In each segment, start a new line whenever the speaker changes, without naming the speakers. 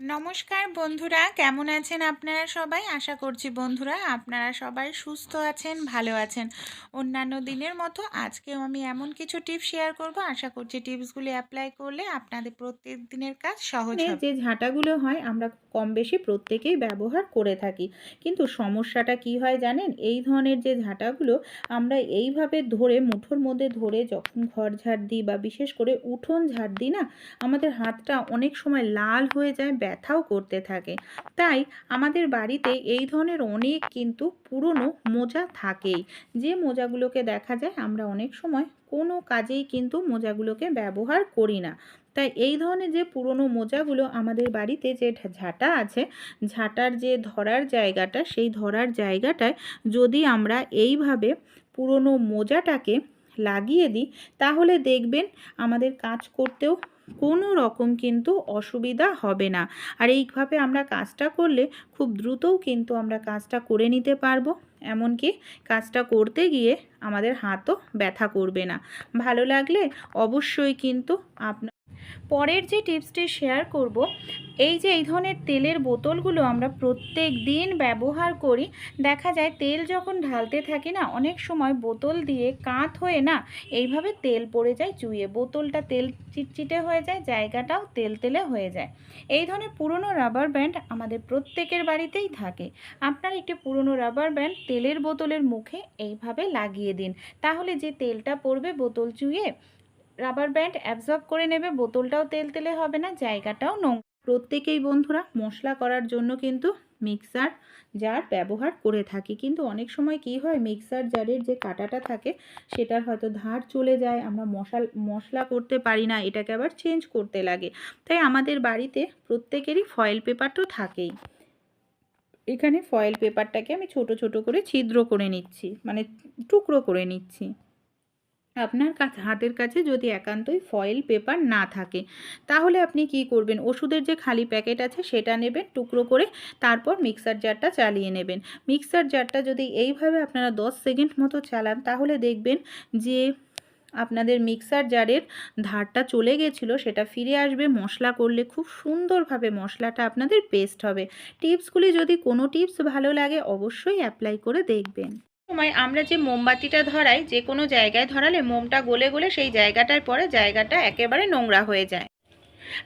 নমস্কার বন্ধুরা কেমন আছেন আপনারা সবাই? আশা করছি বন্ধুরা আপনারা সবাই সুস্থ আছেন ভালো আছেন। অন্যান্য দিনের মতো আজকেও আমি এমন কিছু টিপস শেয়ার করব। আশা করছি টিপসগুলি অ্যাপ্লাই করলে আপনাদের প্রত্যেক দিনের কাজ সহজ হবে।
যে ঝাঁটাগুলো হয় আমরা কম বেশি প্রত্যেকেই ব্যবহার করে থাকি। কিন্তু সমস্যাটা কি হয় জানেন? এই ধরনের যে ঝাঁটাগুলো আমরা এইভাবে ধরে মুঠোর মধ্যে ধরে যখন ঘর ঝাড় দিই বা বিশেষ করে উঠোন ঝাড় দিই না আমাদের হাতটা অনেক সময় লাল হয়ে যায় ব্যথাও করতে থাকে। তাই আমাদের বাড়িতে এই ধরনের অনেক কিন্তু পুরনো মোজা থাকেই। যে মোজাগুলোকে দেখা যায়, আমরা অনেক সময় কোনো কাজেই কিন্তু মোজাগুলোকে ব্যবহার করি না। তাই এই ধরনের যে পুরনো মোজাগুলো আমাদের বাড়িতে যে ঝাঁটা আছে, ঝাঁটার যে ধরার জায়গাটা, সেই ধরার জায়গাটায় যদি আমরা এইভাবে পুরনো মোজাটাকে লাগিয়ে দিই, তাহলে দেখবেন আমাদের কাজ করতেও কোনো রকম কিন্তু অসুবিধা হবে না। আর এইভাবে আমরা কাজটা করলে খুব দ্রুতও কিন্তু আমরা কাজটা করে নিতে পারব। এমনকি কাজটা করতে গিয়ে আমাদের হাতও ব্যথা করবে না। ভালো লাগলে অবশ্যই কিন্তু আপনার পরের যে টিপসটি শেয়ার করব, এই যে এই ধরনের তেলের বোতলগুলো আমরা প্রত্যেক দিন ব্যবহার করি, দেখা যায় তেল যখন ঢালতে থাকি না, অনেক সময় বোতল দিয়ে কাত হয়ে না এইভাবে তেল পড়ে যায়, চুইয়ে বোতলটা তেল চিটচিটে হয়ে যায়, জায়গাটাও তেল তেলে হয়ে যায়। এই ধরনের পুরনো রাবার ব্যান্ড আমাদের প্রত্যেকের বাড়িতেই থাকে। আপনার একটি পুরনো রাবার ব্যান্ড তেলের বোতলের মুখে এইভাবে লাগিয়ে দিন, তাহলে যে তেলটা পড়বে বোতল চুইয়ে রাবার ব্যান্ড অ্যাবজর্ব করে নেবে, বোতলটাও তেল তেলে হবে না, জায়গাটাও নোংরা। প্রত্যেকেই বন্ধুরা, মশলা করার জন্য কিন্তু মিক্সার জার ব্যবহার করে থাকি। কিন্তু অনেক সময় কি হয় মিক্সার জারের যে কাঁটাটা থাকে, সেটার হয়তো ধার চলে যায়, আমরা মশাল, মশলা করতে পারি না, এটাকে আবার চেঞ্জ করতে লাগে। তাই আমাদের বাড়িতে প্রত্যেকেরই ফয়েল পেপার তো থাকেই। এখানে ফয়েল পেপারটাকে আমি ছোট ছোট করে ছিদ্র করে নিচ্ছি মানে টুকরো করে নিচ্ছি। আপনার কাছে, হাতের কাছে যদি একান্তই ফয়েল পেপার না থাকে, তাহলে আপনি কি করবেন? ওষুধের যে খালি প্যাকেট আছে সেটা নেবেন, টুকরো করে তারপর মিক্সার জারটা চালিয়ে নেবেন। মিক্সার জারটা যদি এইভাবে আপনারা 10 সেকেন্ড মতো চালান, তাহলে দেখবেন যে আপনাদের মিক্সার জারের ধারটা চলে গেছিল, সেটা ফিরে আসবে, মশলা করলে খুব সুন্দরভাবে মশলাটা আপনাদের পেস্ট হবে। টিপসগুলি যদি কোনো টিপস ভালো লাগে, অবশ্যই অ্যাপ্লাই করে দেখবেন। সময় আমরা যে মোমবাতিটা ধরাই, যে কোনো জায়গায় ধরালে মোমটা গলে গলে সেই জায়গাটার পরে জায়গাটা একেবারে নোংরা হয়ে যায়।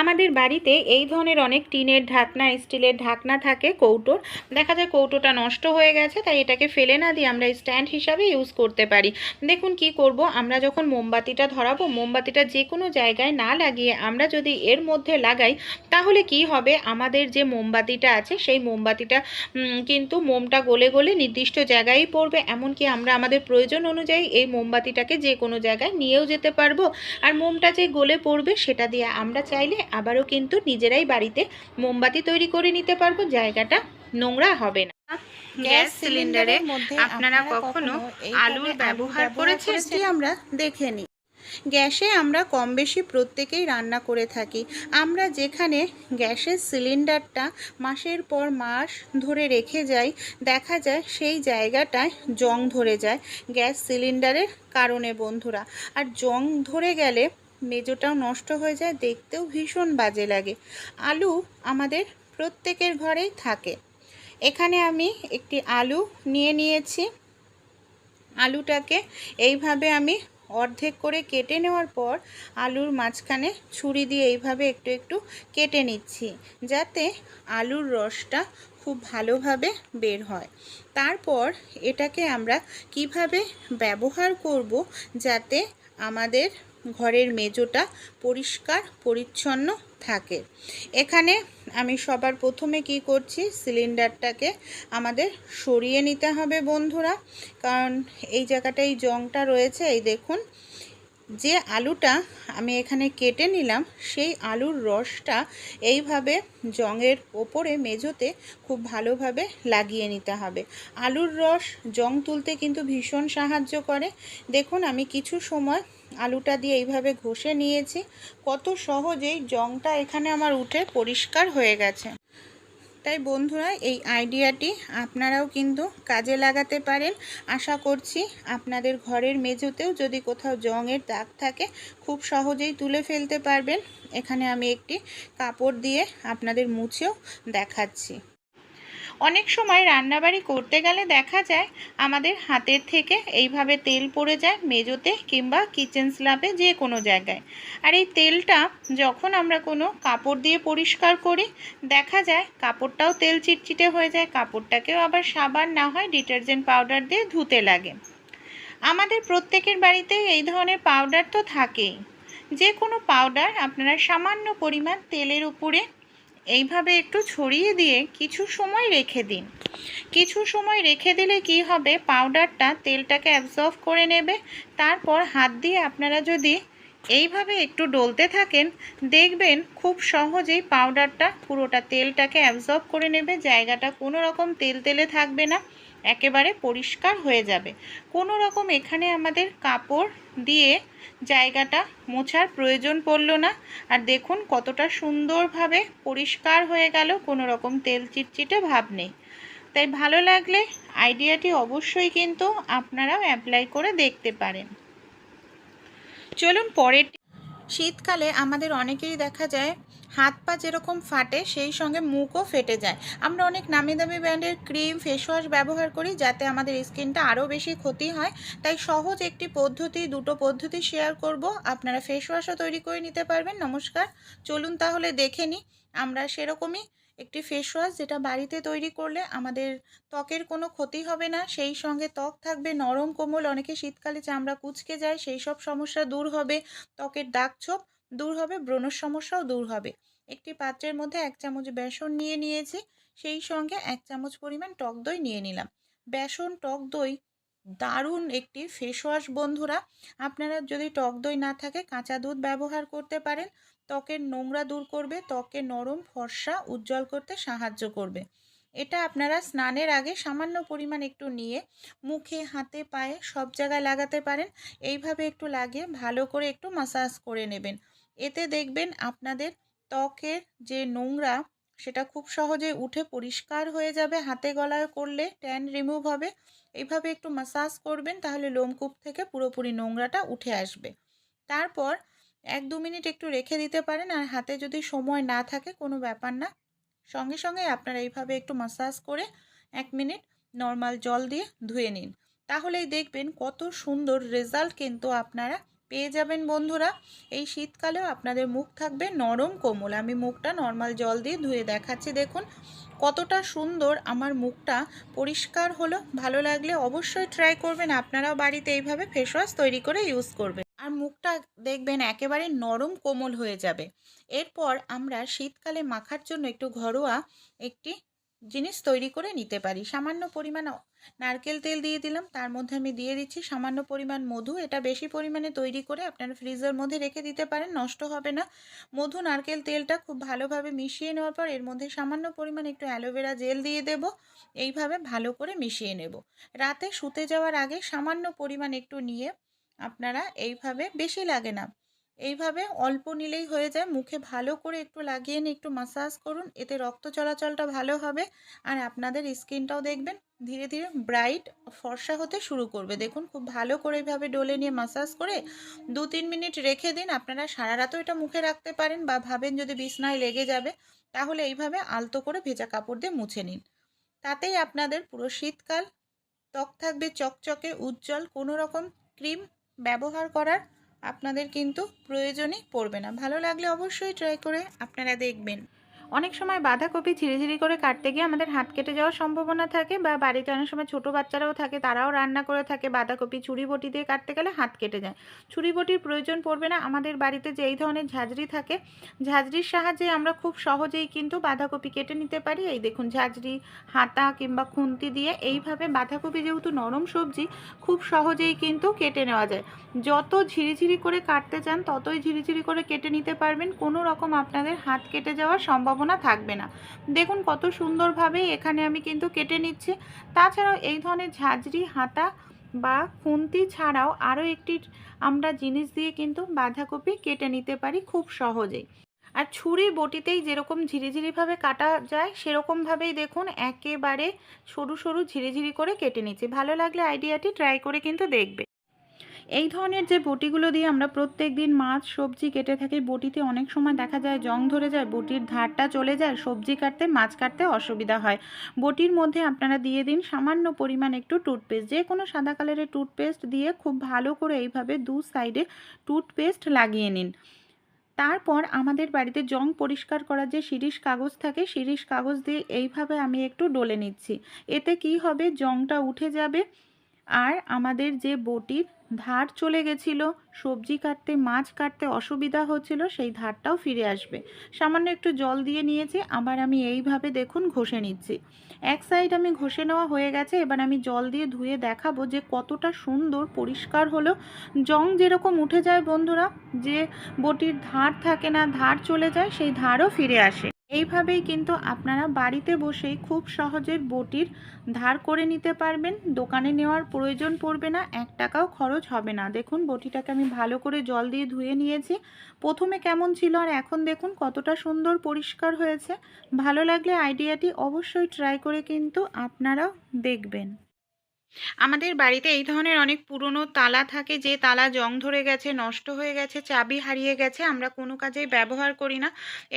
আমাদের বাড়িতে এই ধরনের অনেক টিনের ঢাকনা, স্টিলের ঢাকনা থাকে, কৌটোর। দেখা যায় কৌটোটা নষ্ট হয়ে গেছে, তাই এটাকে ফেলে না দিয়ে আমরা স্ট্যান্ড হিসাবে ইউজ করতে পারি। দেখুন কি করব, আমরা যখন মোমবাতিটা ধরাবো, মোমবাতিটা যে কোনো জায়গায় না লাগিয়ে আমরা যদি এর মধ্যে লাগাই, তাহলে কি হবে? আমাদের যে মোমবাতিটা আছে, সেই মোমবাতিটা কিন্তু মোমটা গলে গলে নির্দিষ্ট জায়গায় পড়বে। এমনকি আমরা আমাদের প্রয়োজন অনুযায়ী এই মোমবাতিটাকে যে কোনো জায়গায় নিয়েও যেতে পারব। আর মোমটা যে গলে পড়বে, সেটা দিয়ে আমরা চাইলে আবারও কিন্তু নিজেরাই বাড়িতে মোমবাতি তৈরি করে নিতে পারব। জায়গাটা নোংরা হবে না। গ্যাস সিলিন্ডারে আপনারা কখনো আলুর ব্যবহার করেছেন আমরা দেখে নিই। গ্যাসে আমরা কম বেশি প্রত্যেকেই রান্না করে থাকি। আমরা যেখানে গ্যাসের সিলিন্ডারটা মাসের পর মাস ধরে রেখে যাই দেখা যায় সেই জায়গাটায় জং ধরে যায় গ্যাস সিলিন্ডারের কারণে বন্ধুরা। আর জং ধরে গেলে মেজোটাও নষ্ট হয়ে যায়, দেখতেও ভীষণ বাজে লাগে। আলু আমাদের প্রত্যেকের ঘরেই থাকে। এখানে আমি একটি আলু নিয়ে নিয়েছি। আলুটাকে এইভাবে আমি অর্ধেক করে কেটে নেওয়ার পর আলুর মাঝখানে ছুরি দিয়ে এইভাবে একটু একটু কেটে নিচ্ছি, যাতে আলুর রসটা খুব ভালোভাবে বের হয়। তারপর এটাকে আমরা কীভাবে ব্যবহার করব যাতে আমাদের ঘরের মেজোটা পরিষ্কার, পরিচ্ছন্ন থাকে। এখানে আমি সবার প্রথমে কি করছি, সিলিন্ডারটাকে আমাদের সরিয়ে নিতে হবে বন্ধুরা। কারণ এই জায়গাটায় জংটা রয়েছে, এই দেখুন। যে আলুটা আমি এখানে কেটে নিলাম, সেই আলুর রসটা এইভাবে জংয়ের ওপরে মেজোতে খুব ভালোভাবে লাগিয়ে নিতে হবে। আলুর রস জং তুলতে কিন্তু ভীষণ সাহায্য করে। দেখুন, আমি কিছু সময় আলুটা দিয়ে এইভাবে ঘষে নিয়েছি। কত সহজেই জংটা এখানে আমার উঠে পরিষ্কার হয়ে গেছে। তাই বন্ধুরা, এই আইডিয়াটি আপনারাও কিন্তু কাজে লাগাতে পারেন। আশা করছি আপনাদের ঘরের মেঝেতেও যদি কোথাও জংয়ের দাগ থাকে, খুব সহজেই তুলে ফেলতে পারবেন। এখানে আমি একটি কাপড় দিয়ে আপনাদের মুছেও দেখাচ্ছি। অনেক সময় রান্নাবাড়ি করতে গেলে দেখা যায় আমাদের হাতের থেকে এইভাবে তেল পড়ে যায় মেজোতে কিংবা কিচেন স্ল্যাবে যে কোনো জায়গায়। আর এই তেলটা যখন আমরা কোনো কাপড় দিয়ে পরিষ্কার করি, দেখা যায় কাপড়টাও তেল চিটচিটে হয়ে যায়, কাপড়টাকেও আবার সাবান না হয় ডিটারজেন্ট পাউডার দিয়ে ধুতে লাগে। আমাদের প্রত্যেকের বাড়িতেই এই ধরনের পাউডার তো থাকেই। যে কোনো পাউডার আপনারা সামান্য পরিমাণ তেলের উপরে এইভাবে একটু ছড়িয়ে দিয়ে কিছু সময় রেখে দিন। কিছু সময় রেখে দিলে কি হবে? পাউডারটা তেলটাকে অ্যাবজর্ব করে নেবে। তারপর হাত দিয়ে আপনারা যদি এইভাবে একটু ডলতে থাকেন, দেখবেন খুব সহজেই পাউডারটা পুরোটা তেলটাকে অ্যাবজর্ব করে নেবে। জায়গাটা কোনো রকম তেল তেলে থাকবে না। একেবারে পরিষ্কার হয়ে যাবে। কোনো রকম এখানে আমাদের কাপড় দিয়ে জায়গাটা মোছার প্রয়োজন পড়ল না। আর দেখুন কতটা সুন্দরভাবে পরিষ্কার হয়ে গেল, কোনো রকম তেল চিটচিটে ভাব নেই। তাই ভালো লাগলে আইডিয়াটি অবশ্যই কিন্তু আপনারাও অ্যাপ্লাই করে দেখতে পারেন। চলুন পরের শীতকালে আমাদের অনেকেই দেখা যায় হাত পা যেরকম ফাটে, সেই সঙ্গে মুখও ফেটে যায়। আমরা অনেক নামি দামি ব্র্যান্ডের ক্রিম ফেস ওয়াশ ব্যবহার করি যাতে আমাদের স্কিনটা আরও বেশি ক্ষতি হয়। তাই সহজ একটি পদ্ধতি, দুটো পদ্ধতি শেয়ার করব। আপনারা ফেস ওয়াশও তৈরি করে নিতে পারবেন। নমস্কার। চলুন তাহলে দেখে নিই। আমরা সেরকমই একটি ফেস ওয়াশ যেটা বাড়িতে তৈরি করলে আমাদের ত্বকের কোনো ক্ষতি হবে না। সেই সঙ্গে ত্বক থাকবে নরম কোমল। অনেকে শীতকালে চামড়া কুচকে যায়, সেই সব সমস্যা দূর হবে। ত্বকের দাগ ছোপ দূর হবে, ব্রণর সমস্যাও দূর হবে। একটি পাত্রের মধ্যে এক চামচ বেসন নিয়ে নিয়েছি, সেই সঙ্গে এক চামচ পরিমাণ টক দই নিয়ে নিলাম। বেসন, টক দই, দারুণ একটি ফেস ওয়াশ বন্ধুরা। আপনারা যদি টক দই না থাকে কাঁচা দুধ ব্যবহার করতে পারেন। ত্বকের নোংরা দূর করবে, ত্বকে নরম ফর্সা উজ্জ্বল করতে সাহায্য করবে। এটা আপনারা স্নানের আগে সামান্য পরিমাণ একটু নিয়ে মুখে, হাতে, পায়ে সব জায়গায় লাগাতে পারেন। এইভাবে একটু লাগিয়ে ভালো করে একটু মাসাজ করে নেবেন। এতে দেখবেন আপনাদের ত্বকের যে নোংরা, সেটা খুব সহজে উঠে পরিষ্কার হয়ে যাবে, হাতে গলায় করলে ট্যান রিমুভ হবে। এইভাবে একটু মাসাজ করবেন, তাহলে লোমকূপ থেকে পুরোপুরি নোংরাটা উঠে আসবে। তারপর এক দু মিনিট একটু রেখে দিতে পারেন, আর হাতে যদি সময় না থাকে, কোনো ব্যাপার না। সঙ্গে সঙ্গে আপনারা এইভাবে একটু মাসাজ করে এক মিনিট নর্মাল জল দিয়ে ধুয়ে নিন। তাহলেই দেখবেন কত সুন্দর রেজাল্ট কিন্তু আপনারা পেয়ে যাবেন বন্ধুরা। এই শীতকালেও আপনাদের মুখ থাকবে নরম কোমল। আমি মুখটা নর্মাল জল দিয়ে ধুয়ে দেখাচ্ছি, দেখুন। কতটা সুন্দর আমার মুখটা পরিষ্কার হলো। ভালো লাগলে অবশ্যই ট্রাই করবেন। আপনারাও বাড়িতে এইভাবে ফেস ওয়াশ তৈরি করে ইউজ করবেন। আর মুখটা দেখবেন একেবারে নরম কোমল হয়ে যাবে। এরপর আমরা শীতকালে মাখার জন্য একটু ঘরোয়া একটি জিনিস তৈরি করে নিতে পারি। সামান্য পরিমাণ নারকেল তেল দিয়ে দিলাম, তার মধ্যে আমি দিয়ে দিচ্ছি সামান্য পরিমাণ মধু। এটা বেশি পরিমাণে তৈরি করে আপনারা ফ্রিজের মধ্যে রেখে দিতে পারেন, নষ্ট হবে না। মধু, নারকেল তেলটা খুব ভালোভাবে মিশিয়ে নেওয়ার পর এর মধ্যে সামান্য পরিমাণ একটু অ্যালোভেরা জেল দিয়ে দেব। এইভাবে ভালো করে মিশিয়ে নেব। রাতে শুতে যাওয়ার আগে সামান্য পরিমাণ একটু নিয়ে আপনারা এইভাবে বেশি লাগে না। এইভাবে অল্প নিলেই হয়ে যায়। মুখে ভালো করে একটু লাগিয়ে নিয়ে একটু মাসাজ করুন, এতে রক্ত চলাচলটা ভালো হবে। আর আপনাদের স্কিনটাও দেখবেন, ধীরে ধীরে ব্রাইট ফর্সা হতে শুরু করবে। দেখুন, খুব ভালো করে এইভাবে ডলে নিয়ে মাসাজ করে দু তিন মিনিট রেখে দিন। আপনারা সারা রাতও এটা মুখে রাখতে পারেন বা ভাবেন যদি বিছনায় লেগে যাবে, তাহলে এইভাবে আলতো করে ভেজা কাপড় দিয়ে মুছে নিন। তাতেই আপনাদের পুরো শীতকাল ত্বক থাকবে চকচকে, উজ্জ্বল। কোনো রকম ক্রিম ব্যবহার করার আপনাদের কিন্তু প্রয়োজনই পড়বে না। ভালো লাগলে অবশ্যই ট্রাই করে আপনারা দেখবেন। অনেক সময় বাঁধাকপি ঝিরিঝিরি করে কাটতে গিয়ে আমাদের হাত কেটে যাওয়ার সম্ভাবনা থাকে বা বাড়িতে অনেক সময় ছোটো বাচ্চারাও থাকে, তারাও রান্না করে থাকে। বাঁধাকপি ছুরি বটি দিয়ে কাটতে গেলে হাত কেটে যায়। ছুরি বটির প্রয়োজন পড়বে না। আমাদের বাড়িতে যেই ধরনের ঝাঁঝরি থাকে, ঝাঁঝরির সাহায্যে আমরা খুব সহজেই কিন্তু বাঁধাকপি কেটে নিতে পারি। এই দেখুন, ঝাঁঝরি, হাতা কিংবা খুন্তি দিয়ে এইভাবে বাঁধাকপি যেহেতু নরম সবজি, খুব সহজেই কিন্তু কেটে নেওয়া যায়। যত ঝিরিঝিরি করে কাটতে চান, ততই ঝিরিঝিরি করে কেটে নিতে পারবেন। কোনো রকম আপনাদের হাত কেটে যাওয়ার সম্ভাবনা থাকবে না। দেখুন কত সুন্দরভাবে এখানে আমি কিন্তু কেটে নিচ্ছি। তাছাড়াও এই ধরনের ঝাঁঝরি, হাতা বা খুন্তি ছাড়াও আরও একটি আমরা জিনিস দিয়ে কিন্তু বাঁধাকপি কেটে নিতে পারি খুব সহজেই। আর ছুরি বটিতেই যেরকম ঝিরিঝিরিভাবে কাটা যায়, সেরকমভাবেই দেখুন একেবারে সরু সরু ঝিরিঝিরি করে কেটে নিচ্ছি। ভালো লাগলে আইডিয়াটি ট্রাই করে কিন্তু দেখবে। এই ধরনের যে বটিগুলো দিয়ে আমরা প্রত্যেক দিন মাছ, সবজি কেটে থাকি, বটিতে অনেক সময় দেখা যায় জং ধরে যায়, বটির ধারটা চলে যায়, সবজি কাটতে, মাছ কাটতে অসুবিধা হয়। বটির মধ্যে আপনারা দিয়ে দিন সামান্য পরিমাণ একটু টুথপেস্ট, যে কোনো সাদা কালারের টুথপেস্ট দিয়ে খুব ভালো করে এইভাবে দু সাইডে টুথপেস্ট লাগিয়ে নিন। তারপর আমাদের বাড়িতে জং পরিষ্কার করার যে শিরিষ কাগজ থাকে, শিরিষ কাগজ দিয়ে এইভাবে আমি একটু ডলে নিচ্ছি। এতে কি হবে? জংটা উঠে যাবে। আর আমাদের যে বটির ধার চলে গেছিল, সবজি কাটতে, মাছ কাটতে অসুবিধা হচ্ছিল, সেই ধারটাও ফিরে আসবে। সামান্য একটু জল দিয়ে নিয়েছি, আবার আমি এইভাবে দেখুন ঘষে নিচ্ছি। এক সাইড আমি ঘষে নেওয়া হয়ে গেছে, এবার আমি জল দিয়ে ধুয়ে দেখাবো যে কতটা সুন্দর, পরিষ্কার হলো। জং যেরকম উঠে যায় বন্ধুরা, যে বটির ধার থাকে না, ধার চলে যায়, সেই ধারও ফিরে আসে। এইভাবেই কিন্তু আপনারা বাড়িতে বসেই খুব সহজে বটির ধার করে নিতে পারবেন। দোকানে নেওয়ার প্রয়োজন পড়বে না, এক টাকাও খরচ হবে না। দেখুন, বটিটাকে আমি ভালো করে জল দিয়ে ধুয়ে নিয়েছি। প্রথমে কেমন ছিল আর এখন দেখুন কতটা সুন্দর পরিষ্কার হয়েছে। ভালো লাগলে আইডিয়াটি অবশ্যই ট্রাই করে কিন্তু আপনারাও দেখবেন। আমাদের বাড়িতে এই ধরনের অনেক পুরনো তালা থাকে যে তালা জং ধরে গেছে, নষ্ট হয়ে গেছে, চাবি হারিয়ে গেছে, আমরা কোনো কাজেই ব্যবহার করি না।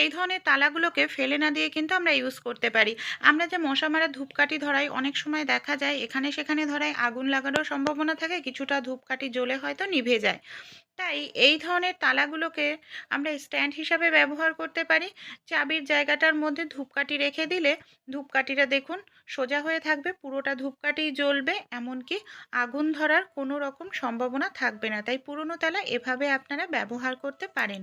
এই ধরনের তালাগুলোকে ফেলে না দিয়ে কিন্তু আমরা ইউজ করতে পারি। আমরা যে মশা মারা ধূপকাঠি ধরাই, অনেক সময় দেখা যায় এখানে সেখানে ধরাই আগুন লাগানোর সম্ভাবনা থাকে, কিছুটা ধূপকাঠি জ্বলে হয়তো নিভে যায়। তাই এই ধরনের তালাগুলোকে আমরা স্ট্যান্ড হিসাবে ব্যবহার করতে পারি। চাবির জায়গাটার মধ্যে ধূপকাঠি রেখে দিলে ধূপকাঠিটা দেখুন সোজা হয়ে থাকবে, পুরোটা ধূপকাঠি জ্বলবে এমনকি আগুন ধরার কোনো রকম সম্ভাবনা থাকবে না। তাই পুরনো তালা এভাবে আপনারা ব্যবহার করতে পারেন।